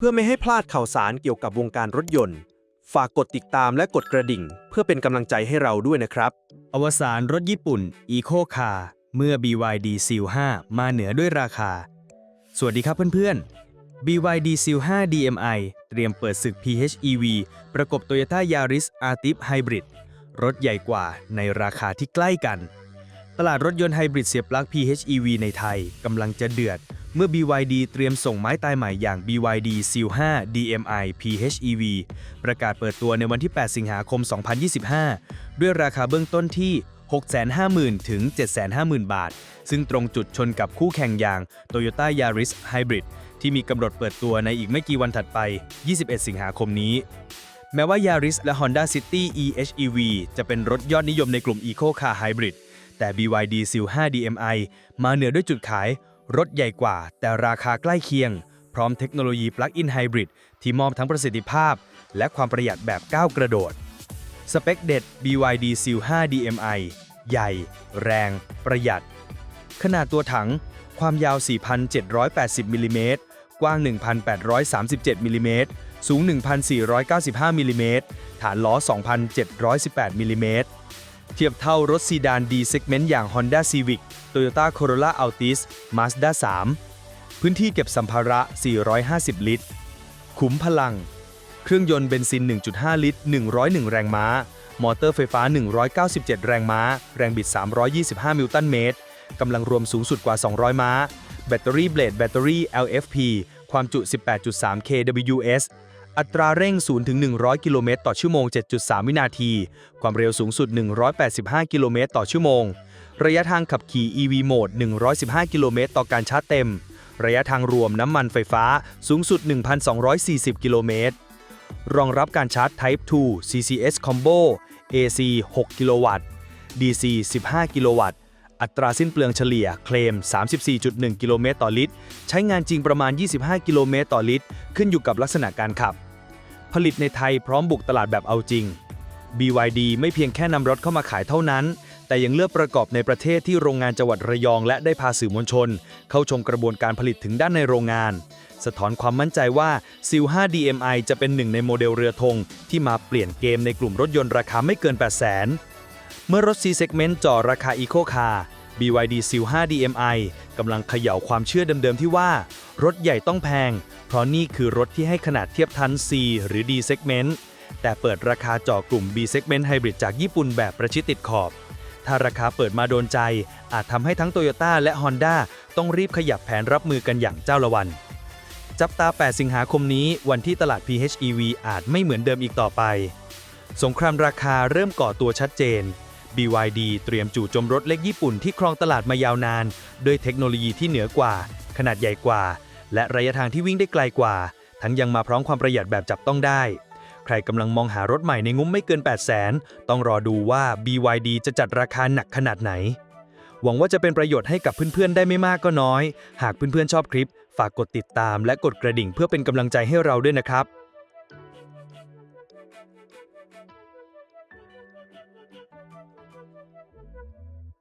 เพื่อไม่ให้พลาดข่าวสารเกี่ยวกับวงการรถยนต์ ฝากกดติดตามและกดกระดิ่ง เพื่อเป็นกำลังใจให้เราด้วยนะครับ อวสานรถญี่ปุ่น Eco Car เมื่อ BYD Seal 5 มาเหนือด้วยราคา สวัสดีครับเพื่อนๆ BYD Seal 5 DMI เตรียมเปิดศึก PHEV ประกบ Toyota Yaris Altis Hybrid รถใหญ่กว่าในราคาที่ใกล้กัน ตลาดรถยนต์ไฮบริดเสียบปลั๊ก PHEV ในไทยกำลังจะเดือด เมื่อ BYD เตรียมส่งไม้ตายใหม่อย่าง BYD Seal 5 DMI PHEV ประกาศเปิดตัวในวันที่ 8 สิงหาคม 2025 ด้วยราคาเบื้องต้นที่ 650,000 ถึง 750,000 บาท ซึ่งตรงจุดชนกับคู่แข่งอย่าง Toyota Yaris Hybrid ที่มีกำหนดเปิดตัวในอีกไม่กี่วันถัดไป 21 สิงหาคมนี้ แม้ว่า Yaris และ Honda City EHEV จะเป็นรถยอดนิยมในกลุ่ม Eco Car Hybrid แต่ BYD Seal 5 DMI มาเหนือด้วยจุดขาย รถใหญ่กว่า แต่ราคาใกล้เคียง พร้อมเทคโนโลยี Plug-in Hybrid ที่มอบทั้งประสิทธิภาพ และความประหยัดแบบก้าวกระโดด สเปคเด็ด BYD Seal 5 DMI ใหญ่ แรง ประหยัด ขนาดตัวถัง ความยาว 4,780มิลลิเมตรกว้าง 1,837มิลลิเมตรสูง 1,495มิลลิเมตรฐานล้อ 2,718มิลลิเมตร เทียบเท่ารถซีดาน D segment อย่าง Honda Civic Toyota Corolla Altis Mazda 3 พื้นที่เก็บสัมภาระ 450 ลิตร ขุมพลัง เครื่องยนต์เบนซิน 1.5 ลิตร 101 แรงม้า มอเตอร์ไฟฟ้า 197 แรงม้า แรงบิด 325 นิวตันเมตร กำลังรวมสูงสุดกว่า 200 ม้า แบตเตอรี่เบลดแบตเตอรี่ LFP ความจุ 18.3 kWh อัตราเร่ง0ถึง100 กิโลเมตรต่อชั่วโมง 7.3 วินาที ความเร็วสูงสุด 185 กิโลเมตรต่อชั่วโมง ระยะทางขับขี่ EV Mode 115 กิโลเมตรต่อการชาร์จเต็ม ระยะทางรวมน้ำมันไฟฟ้าสูงสุด 1,240 กิโลเมตร รองรับการชาร์จ Type 2 CCS Combo AC 6 กิโลวัตต์ DC 15 กิโลวัตต์อัตราสิ้นเปลืองเฉลี่ยเคลม 34.1 กิโลเมตรต่อลิตร ใช้งานจริงประมาณ 25 กิโลเมตรต่อลิตร ขึ้นอยู่กับลักษณะการขับ ผลิตในไทยพร้อมบุกตลาดแบบเอาจริง BYD ไม่เพียงแค่นำรถเข้ามาขายเท่านั้น แต่ยังเลือกประกอบในประเทศที่โรงงานจังหวัดระยอง และได้พาสื่อมวลชน เข้าชมกระบวนการผลิตถึงด้านในโรงงาน สะท้อนความมั่นใจว่า Seal 5 DMI จะเป็นหนึ่งในโมเดลเรือธงที่มาเปลี่ยนเกมในกลุ่มรถยนต์ราคาไม่เกิน 800,000 เมื่อรถ C segment จ่อราคา Eco Car BYD Seal 5 DMI กำลังเขย่าความเชื่อเดิมๆที่ว่า รถใหญ่ต้องแพง เพราะนี่คือรถที่ให้ขนาดเทียบทัน C หรือ D segment แต่เปิดราคาจ่อกลุ่ม B segment Hybrid จากญี่ปุ่นแบบประชิดติดขอบ ถ้าราคาเปิดมาโดนใจ อาจทำให้ทั้ง Toyota และ Honda ต้องรีบขยับแผนรับมือกันอย่างเจ้าละวัน จับตา 8 สิงหาคมนี้วันที่ตลาด PHEV อาจไม่เหมือนเดิมอีกต่อไป สงครามราคาเริ่มก่อตัวชัดเจน BYD เตรียมจู่โจมรถเล็กญี่ปุ่นที่ครองตลาดมายาวนาน ด้วยเทคโนโลยีที่เหนือกว่า ขนาดใหญ่กว่า และระยะทางที่วิ่งได้ไกลกว่า ทั้งยังมาพร้อมความประหยัดแบบจับต้องได้ ใครกำลังมองหารถใหม่ในงุ้มไม่เกิน 8 0 0 0 0 0ต้องรอดูว่า BYD จะจัดราคาหนักขนาดไหน หวังว่าจะเป็นประโยชน์ให้กับเพื่อนๆได้ไม่มากก็น้อย หากเพื่อนๆชอบคลิป ฝากกดติดตามและกดกระดิ่งเพื่อเป็นกำลังใจให้เราด้วยนะครับ Thank you.